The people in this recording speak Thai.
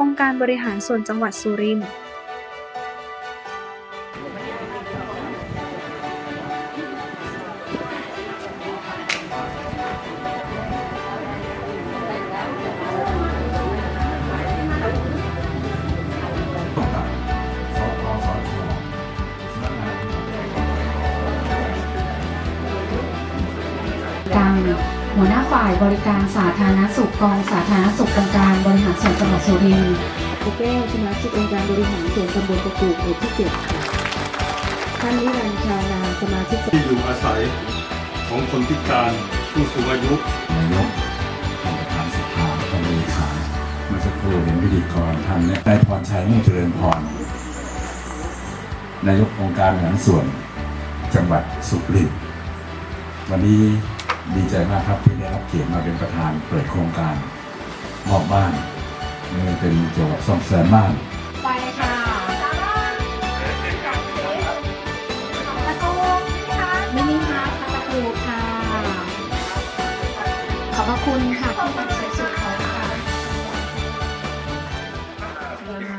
องค์การบริหารส่วนจังหวัดสุรินทร์การ หัวหน้าฝ่ายบริการสาธารณสุขกองสาธารณสุของค์การบริหารส่วนจังหวัดสุรินทร์ครูแก้วสมาชิกองค์การบริหารส่วนตำบลประกูกหมู่ที่เจ็ดท่านนิรันดร์ชานาสมาชิกที่อยู่อาศัยของคนพิการผู้สูงอายุนายกท่านประธานสภาท่านเลขาเมื่อสักครู่เห็นพิธีกรท่านนายพรชัยมุ่งเจริญพรนายกองค์การบริหารส่วนจังหวัดสุรินทร์วันนี้ ดีใจมากครับที่ได้รับเกียรติมาเป็นประธานเปิดโครงการมอบบ้านนี่เป็นเกี่ยวกับซ่อมแซมบ้าน ไปค่ะมินิฮาร์ทตะปูค่ะ ขอบพระคุณค่ะ